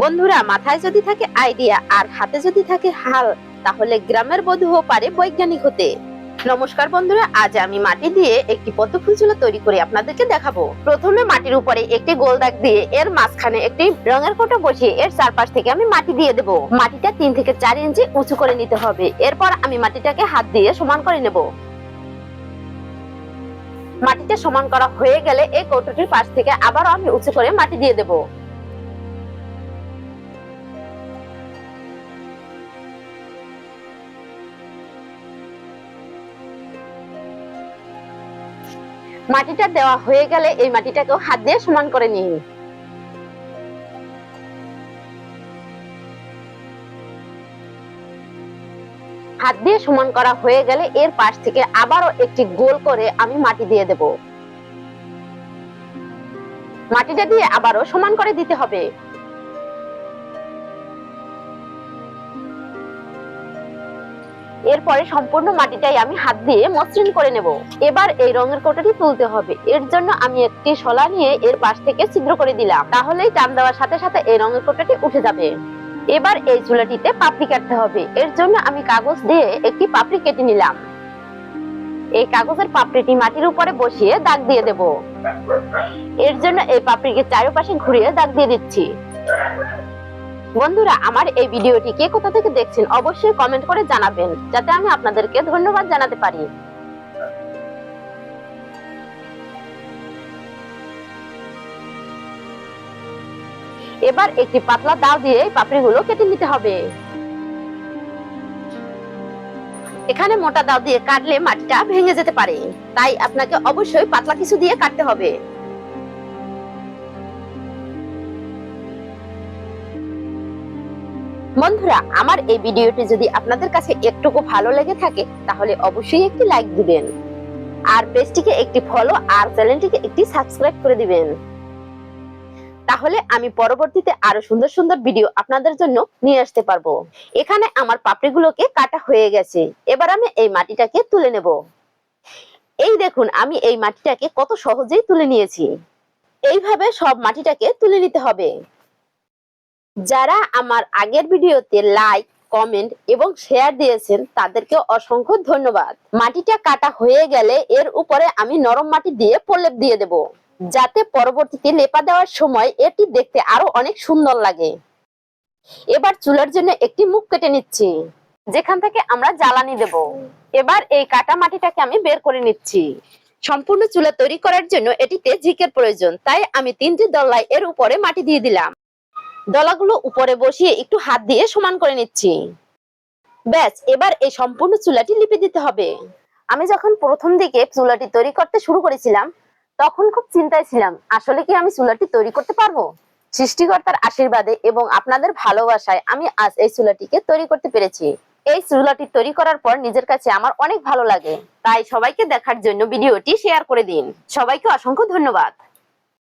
বন্ধুরা, মাথায় যদি থাকে আইডিয়া আর হাতে যদি থাকে হাল, তাহলে গ্রামের বধূও পারে বৈজ্ঞানিক হতে। নমস্কার বন্ধুরা, আজ আমি মাটি দিয়ে একটি পদ্ম ফুল চুলা তৈরি করে আপনাদেরকে দেখাবো। প্রথমে মাটির উপরে একটি গোল দাগ দিয়ে এর মাঝখানে একটি রঙের কোটো বসিয়ে এর চারপাশ থেকে আমি মাটি দিয়ে দেব। মাটিটা তিন থেকে চার ইঞ্চি উঁচু করে নিতে হবে। এরপর আমি মাটিটাকে হাত দিয়ে সমান করে নেব। মাটিটা সমান করা হয়ে গেলে এই কৌটোটির পাশ থেকে আবার আমি উঁচু করে মাটি দিয়ে দেব। মাটিটা দেওয়া হয়ে গেলে এই মাটিটাকেও হাত দিয়ে সমান করে নিন হাত দিয়ে সমান করা হয়ে গেলে এর পাশ থেকে আবারও একটি গোল করে আমি মাটি দিয়ে দেব। মাটিটা দিয়ে আবারও সমান করে দিতে হবে। এরপরে সম্পূর্ণ মাটিটাই আমি হাত দিয়ে মসৃণ করে নেব। এবার এই রঙের কোটাটি তুলতে হবে। এর জন্য আমি একটি শলা নিয়ে এর পাশ থেকে ছিদ্র করে দিলাম। তাহলেই টান দেওয়ার সাথে সাথে এই রঙের কোটাটি উঠে যাবে। এবার এই চুলাটিতে পাপড়ি কাটতে হবে। এর জন্য আমি কাগজ দিয়ে একটি পাপড়ি কেটে নিলাম। এই কাগজের পাপড়িটি মাটির উপরে বসিয়ে দাগ দিয়ে দেব। এর জন্য এই পাপড়িকে চারপাশে ঘুরিয়ে দাগ দিয়ে দিচ্ছি। বন্ধুরা, আমার এই ভিডিওটি কে কোথা থেকে দেখছেন অবশ্যই কমেন্ট করে জানাবেন, যাতে আমি আপনাদেরকে ধন্যবাদ জানাতে পারি। এবার একটি পাতলা দাও দিয়ে পাপড়িগুলো কেটে নিতে হবে। এখানে মোটা দাও দিয়ে কাটলে মাটিটা ভেঙে যেতে পারে, তাই আপনাকে অবশ্যই পাতলা কিছু দিয়ে কাটতে হবে। বন্ধুরা, আমার এই ভিডিওটি যদি আপনাদের কাছে একটুকু ভালো লেগে থাকে, তাহলে অবশ্যই একটি লাইক দিবেন। আর পেজটিকে একটি ফলো আর চ্যানেলটিকে একটি সাবস্ক্রাইব করে দিবেন। তাহলে আমি পরবর্তীতে আরও সুন্দর সুন্দর ভিডিও আপনাদের জন্য নিয়ে আসতে পারব। এখানে আমার পাপড়িগুলোকে কাটা হয়ে গেছে। এবার আমি এই মাটিটাকে তুলে নেব। এই দেখুন, আমি এই মাটিটাকে কত সহজেই তুলে নিয়েছি। এইভাবে সব মাটিটাকে তুলে নিতে হবে। যারা আমার আগের ভিডিওতে লাইক কমেন্ট এবং শেয়ার দিয়েছেন, তাদেরকে অসংখ্য ধন্যবাদ। মাটিটা কাটা হয়ে গেলে এর উপরে আমি নরম মাটি দিয়ে প্রলেপ দিয়ে দেব, যাতে পরবর্তীতে লেপা দেওয়ার সময় এটি দেখতে আরও অনেক সুন্দর লাগে। এবার চুলার জন্য একটি মুখ কেটে নিচ্ছি, যেখান থেকে আমরা জ্বালানি দেব। এবার এই কাটা মাটিটাকে আমি বের করে নিচ্ছি। সম্পূর্ণ চুলা তৈরি করার জন্য এটিতে ঝিকের প্রয়োজন, তাই আমি তিনটি দল্লাই এর উপরে মাটি দিয়ে দিলাম। দলাগুলো উপরে বসিয়ে একটু হাত দিয়ে সমান করে নিচ্ছি। ব্যাস, এবার এই সম্পূর্ণ চুলাটি লিপে দিতে হবে। আমি যখন প্রথম দিকে চুলাটি তৈরি করতে শুরু করেছিলাম, তখন খুব চিন্তায় ছিলাম, আসলে কি আমি চুলাটি তৈরি করতে পারব? সৃষ্টিকর্তার আশীর্বাদে এবং আপনাদের ভালোবাসায় আমি আজ এই চুলাটিকে তৈরি করতে পেরেছি। এই চুলাটি তৈরি করার পর নিজের কাছে আমার অনেক ভালো লাগে। তাই সবাইকে দেখার জন্য ভিডিওটি শেয়ার করে দিন। সবাইকে অসংখ্য ধন্যবাদ।